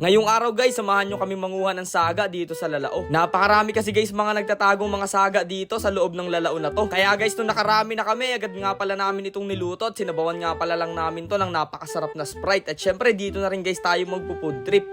Ngayong araw guys, samahan nyo kami manguha ng saga dito sa Lalao. Napakarami kasi guys mga nagtatagong mga saga dito sa loob ng Lalao na to. Kaya guys, nung nakarami na kami, agad nga pala namin itong niluto at sinabawan nga pala lang namin to ng napakasarap na Sprite. At syempre dito na rin guys tayo magpo-food trip.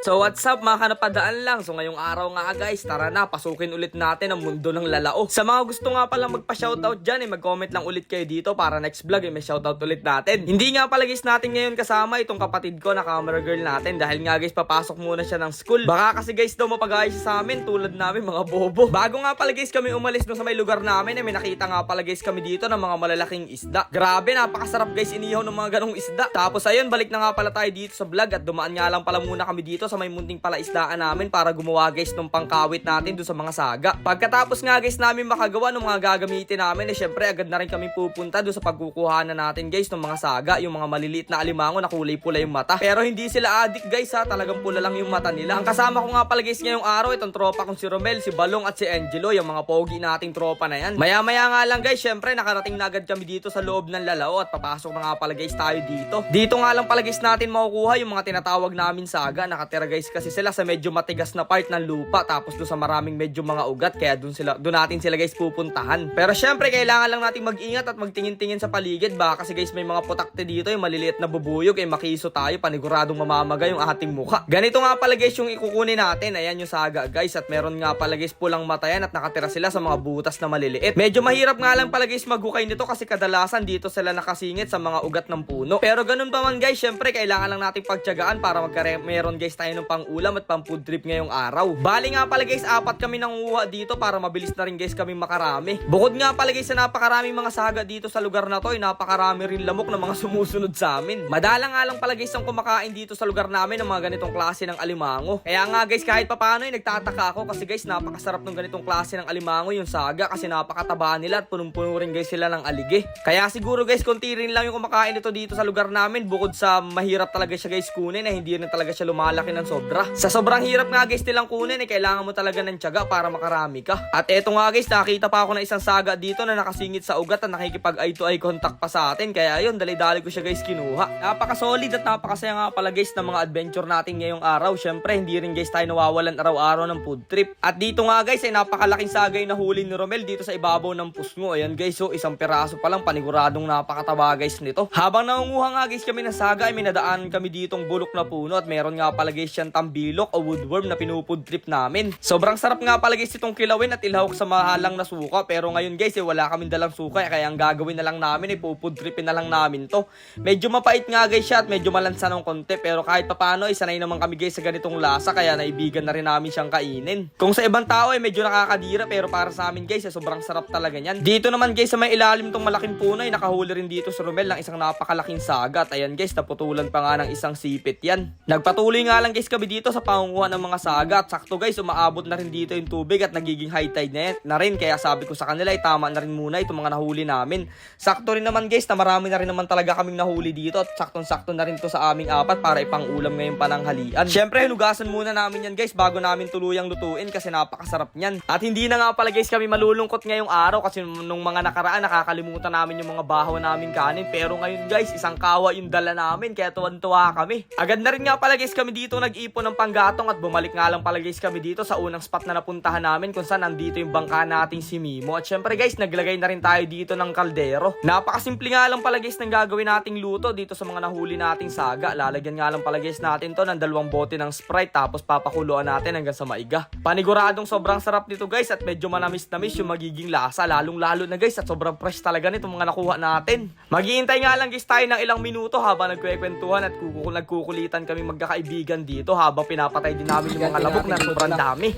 So what's up mga kanapadaan lang? So ngayong araw nga guys Tara na pasukin ulit natin ang mundo ng lalao. Sa mga gusto nga pala magpa-shoutout dyan eh Mag-comment lang ulit kayo dito Para next vlog eh may shoutout ulit natin. Hindi nga pala guys natin ngayon kasama Itong kapatid ko na camera girl natin Dahil nga guys papasok muna siya ng school. Baka kasi guys daw mapag siya sa amin Tulad namin mga bobo. Bago nga pala guys kami umalis dun sa may lugar namin eh May nakita nga pala guys kami dito ng mga malalaking isda. Grabe napakasarap guys inihaw ng mga ganong isda. Tapos ayun balik na nga pala tayo dito sa vlog At dumaan nga lang pala muna kami dito sa may munting palaisdaan namin para gumawa guys ng pangkawit natin doon sa mga saga. Pagkatapos nga guys namin makagawa ng mga gagamitin namin, eh syempre agad na rin kami pupunta doon sa pagkukuha na natin guys ng mga saga, yung mga maliliit na alimango na kulay pula yung mata. Pero hindi sila addict guys ha, talagang pula lang yung mata nila. Ang kasama ko nga pala guys ngayong araw, itong tropa kong si Romel, si Balong at si Angelo, yung mga pogi nating tropa na yan. Maya maya nga lang guys, syempre nakarating na agad kami dito sa loob ng lalao at papasok na nga pala guys tayo dito. Dito nga lang pala guys natin makukuha yung mga tinatawag namin saga. Nakatira guys kasi sila sa medyo matigas na part ng lupa tapos doon sa maraming medyo mga ugat kaya doon sila doon natin sila guys pupuntahan. Pero syempre kailangan lang nating mag-ingat at magtingin-tingin sa paligid baka kasi guys may mga putakte dito yung maliliit na bubuyog eh makiso tayo paniguradong mamamaga yung ating mukha. Ganito nga pala guys yung ikukunin natin. Ayan yung saga guys at meron nga pala guys pulang mata yan at nakatira sila sa mga butas na maliliit. Medyo mahirap nga lang pala guys maghukay nito kasi kadalasan dito sila nakasingit sa mga ugat ng puno. Pero ganun pa man guys, syempre kailangan lang nating pagtyagaan para magkare meron guys tayo ng pang-ulam at pang-food trip ngayong araw. Bali nga pala guys, apat kami nanguha dito para mabilis na rin guys kami makarami. Bukod nga pala guys sa napakaraming mga saga dito sa lugar na to, ay napakarami rin lamok ng mga sumusunod sa amin. Madala nga lang pala guys ang kumakain dito sa lugar namin ng mga ganitong klase ng alimango. Kaya nga guys, kahit papano ay nagtataka ako kasi guys, napakasarap ng ganitong klase ng alimango yung saga kasi napakataba nila at punong-puno rin guys sila ng alige. Kaya siguro guys, konti rin lang yung kumakain ito dito sa lugar namin bukod sa mahirap talaga siya guys kunin na hindi rin talaga siya lumalaki ng sobra. Sa sobrang hirap nga guys nilang kunin eh kailangan mo talaga ng tiyaga para makarami ka. At eto nga guys, nakita pa ako ng isang saga dito na nakasingit sa ugat at nakikipag eye to eye contact pa sa atin. Kaya ayun, dali-dali ko siya guys kinuha. Napaka-solid at napakasaya nga pala guys ng mga adventure natin ngayong araw. Syempre, hindi rin guys tayo nawawalan araw-araw ng food trip. At dito nga guys, ay napakalaking saga yung nahuli ni Romel dito sa ibabaw ng pusngo. Ayan guys, so isang piraso pa lang paniguradong napakataba guys nito. Habang nangunguha nga guys kami ng saga, ay minadaan kami ditong bulok na puno at meron nga pala guys siyang tambilok o woodworm na pinupud trip namin. Sobrang sarap nga pala guys itong kilawin at ilahok sa mahalang na suka. Pero ngayon guys, eh, wala kaming dalang suka. Kaya ang gagawin na lang namin, eh, pupud tripin na lang namin to. Medyo mapait nga guys siya at medyo malansa ng konti. Pero kahit papano, eh, sanay naman kami guys sa ganitong lasa. Kaya naibigan na rin namin siyang kainin. Kung sa ibang tao, eh, medyo nakakadira. Pero para sa amin guys, eh, sobrang sarap talaga niyan. Dito naman guys, sa may ilalim tong malaking puno, eh, nakahuli rin dito si Romel ng isang napakalaking sagat. Ayan guys, naputulan pa nga ng isang sipit yan. Nagpatuloy nga lang guys kami dito sa pangunguha ng mga sagat. Sakto guys, umaabot na rin dito yung tubig at nagiging high tide na, na rin. Kaya sabi ko sa kanila, ay tama na rin muna itong mga nahuli namin. Sakto rin naman guys, na marami na rin naman talaga kaming nahuli dito. At saktong-sakto na rin to sa aming apat para ipang-ulam ngayong pananghalian. Syempre, hinugasan muna namin yan guys bago namin tuluyang lutuin kasi napakasarap niyan. At hindi na nga pala guys kami malulungkot ngayong araw kasi nung mga nakaraan nakakalimutan namin yung mga bahaw namin kanin. Pero ngayon guys, isang kawa yung dala namin kaya tuwan-tuwa kami. Agad na rin nga pala guys kami dito nag-ipon ng panggatong at bumalik nga lang pala guys kami dito sa unang spot na napuntahan namin kung saan nandito yung bangka nating si Mimo. At syempre guys, naglagay na rin tayo dito ng kaldero. Napakasimple nga lang pala guys ng gagawin nating luto dito sa mga nahuli nating saga. Lalagyan nga lang pala guys natin to ng dalawang bote ng Sprite tapos papakuluan natin hanggang sa maiga. Paniguradong sobrang sarap nito guys at medyo manamis-namis yung magiging lasa. Lalong-lalo na guys at sobrang fresh talaga nito mga nakuha natin. Maghihintay nga lang guys tayo ng ilang minuto habang nagkwekwentuhan at kukul nagkukulitan kami magkakaibigan dito habang pinapatay din namin yung mga labok na sobrang dami.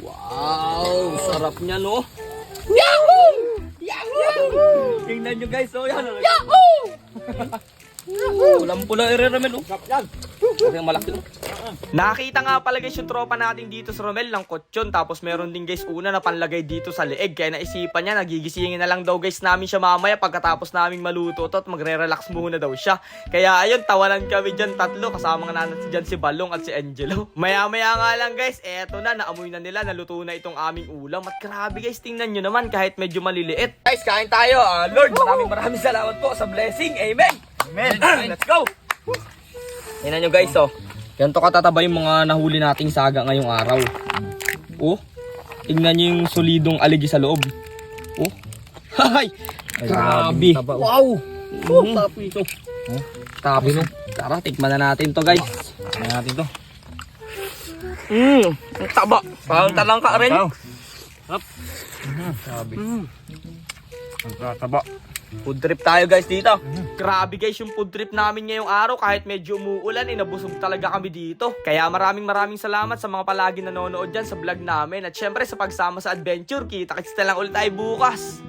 Wow, sarap niya no. Yahoo! Yahoo! Tingnan nyo guys, oh yan. Yahoo! Pulang-pula ire-remel oh. Yan. Kasi malaki oh. Nakita nga pala guys yung tropa natin dito sa Romel ng kutsyon tapos meron din guys una na panlagay dito sa leeg kaya naisipan niya nagigisingin na lang daw guys namin siya mamaya pagkatapos naming maluto to at magre-relax muna daw siya. Kaya ayun tawanan kami dyan tatlo kasama nga natin dyan si Balong at si Angelo. Maya maya nga lang guys eto na naamoy na nila naluto na itong aming ulam at grabe guys tingnan nyo naman kahit medyo maliliit. Guys kain tayo Ah, Lord maraming maraming salamat po sa blessing. Amen. Amen. Let's go. Tingnan nyo guys oh. Ganito katataba yung mga nahuli nating saga ngayong araw. Oh, tingnan nyo yung solidong aligi sa loob. Oh, hay! Grabe! taba, oh. Wow! Oh, Mhm. tapo ito. Oh, Tapos, no? Tara, tikman na natin to guys. Tingnan natin to. Mmm, ang taba. Parang talang ka rin. Mhm, Grabe. Mm. Ang tataba. Food trip tayo guys dito. Grabe guys yung food trip namin ngayong araw kahit medyo umuulan, inabusog talaga kami dito. Kaya maraming maraming salamat sa mga palagi nanonood dyan sa vlog namin at syempre sa pagsama sa adventure. Kita-kits na lang ulit tayo bukas.